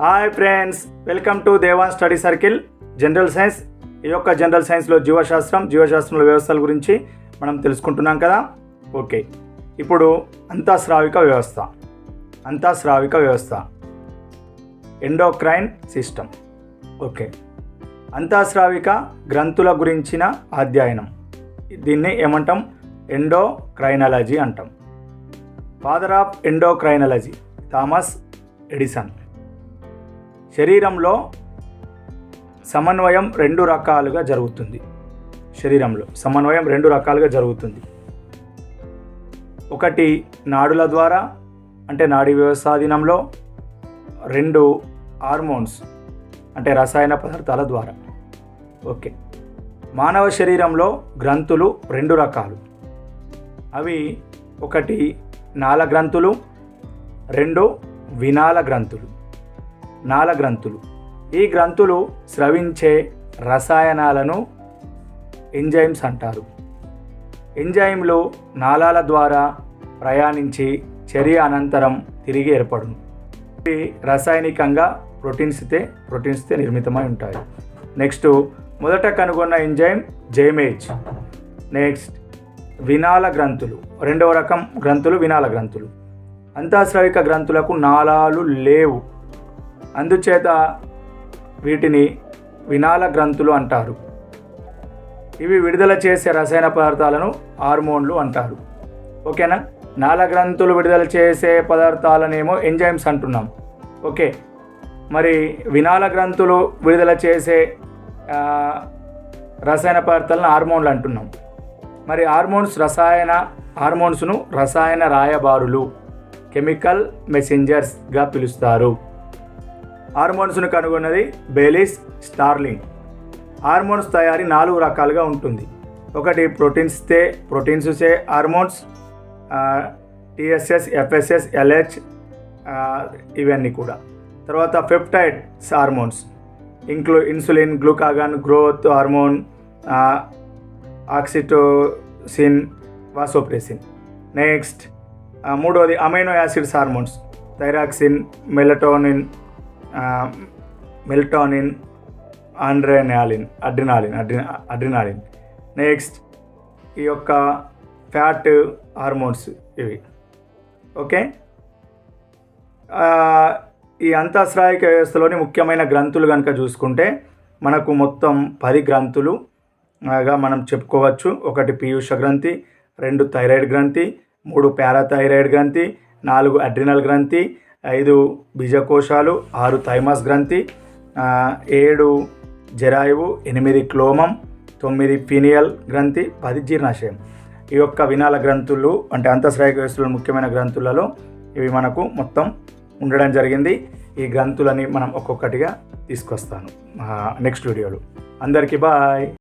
Hi friends welcome to Devan study circle general science ఈ యొక్క general సైన్స్లో జీవశాస్త్రం జీవశాస్త్రంలో వ్యవస్థల గురించి మనం తెలుసుకుంటున్నాం కదా? ఓకే ఇప్పుడు అంతఃస్రావిక వ్యవస్థ. అంతఃస్రావిక వ్యవస్థ. ఎండోక్రైన్ సిస్టమ్ ఓకే అంతఃస్రావిక గ్రంథుల గురించిన అధ్యయనం. దీన్ని ఏమంటాం? ఎండోక్రైనాలజీ అంటాం. Father of endocrinology Thomas Edison శరీరంలో సమన్వయం రెండు రకాలుగా జరుగుతుంది. శరీరంలో సమన్వయం రెండు రకాలుగా జరుగుతుంది. ఒకటి నాడుల ద్వారా అంటే నాడీ వ్యవస్థాధీనంలో రెండు హార్మోన్స్ అంటే రసాయన పదార్థాల ద్వారా. ఓకే. మానవ శరీరంలో గ్రంథులు రెండు రకాలు. అవి ఒకటి నాల గ్రంథులు రెండు వినాల గ్రంథులు. నాల గ్రంథులు ఈ గ్రంథులు స్రవించే రసాయనాలను ఎంజైమ్స్ అంటారు. ఎంజైమ్లు నాళాల ద్వారా ప్రయాణించి చర్య అనంతరం తిరిగి ఏర్పడును. ఇవి రసాయనికంగా ప్రోటీన్స్తే ప్రోటీన్స్తే నిర్మితమై ఉంటాయి. నెక్స్ట్ మొదట కనుగొన్న ఎంజైమ్ జైమేజ్. నెక్స్ట్ వినాల గ్రంథులు. రెండవ రకం గ్రంథులు వినాల గ్రంథులు. అంతఃస్రావిక గ్రంథులకు నాళాలు లేవు. అందుచేత వీటిని వినాల గ్రంథులు అంటారు. ఇవి విడుదల చేసే రసాయన పదార్థాలను హార్మోన్లు అంటారు. ఓకేనా? నాల గ్రంథులు విడుదల చేసే పదార్థాలనేమో ఎంజైమ్స్ అంటున్నాం. ఓకే. మరి వినాల గ్రంథులు విడుదల చేసే రసాయన పదార్థాలను హార్మోన్లు అంటున్నాం. మరి హార్మోన్స్ రసాయన హార్మోన్స్ను రసాయన రాయబారులు కెమికల్ మెసెంజర్స్గా పిలుస్తారు. హార్మోన్స్ను కనుగొన్నది బేలిస్ స్టార్లింగ్. హార్మోన్స్ తయారీ నాలుగు రకాలుగా ఉంటుంది. ఒకటి ప్రోటీన్స్ తే ప్రోటీన్స్ సే హార్మోన్స్ టిఎస్ఎస్ ఎఫ్ఎస్ఎస్ ఎల్హెచ్ ఇవన్నీ కూడా. తర్వాత peptides hormones. ఇంక్లూ insulin glucagon growth hormone oxytocin vasopressin. Next మూడవది amino acids hormones. Thyroxine melatonin మిల్టానిన్ adrenaline adrenaline అడ్రి అడ్రినాలిన్. నెక్స్ట్ ఈ యొక్క ఫ్యాట్ హార్మోన్స్ ఇవి. ఓకే ఈ అంతఃస్రావిక వ్యవస్థలోని ముఖ్యమైన గ్రంథులు కనుక చూసుకుంటే మనకు మొత్తం పది గ్రంథులు. గా మనం చెప్పుకోవచ్చు. ఒకటి పీయూష గ్రంథి రెండు థైరాయిడ్ గ్రంథి మూడు పారాథైరాయిడ్ గ్రంథి నాలుగు అడ్రినల్ గ్రంథి ఐదు బీజకోశాలు ఆరు థైమస్ గ్రంథి ఏడు జరాయువు ఎనిమిది క్లోమం తొమ్మిది ఫినియల్ గ్రంథి పది జీర్ణాశయం. ఈ యొక్క వినాల గ్రంథులు అంటే అంతఃస్రావిక ముఖ్యమైన గ్రంథులలో ఇవి మనకు మొత్తం ఉండడం జరిగింది. ఈ గ్రంథులని మనం ఒక్కొక్కటిగా తీసుకొస్తాను. నెక్స్ట్ వీడియోలో. అందరికీ బాయ్.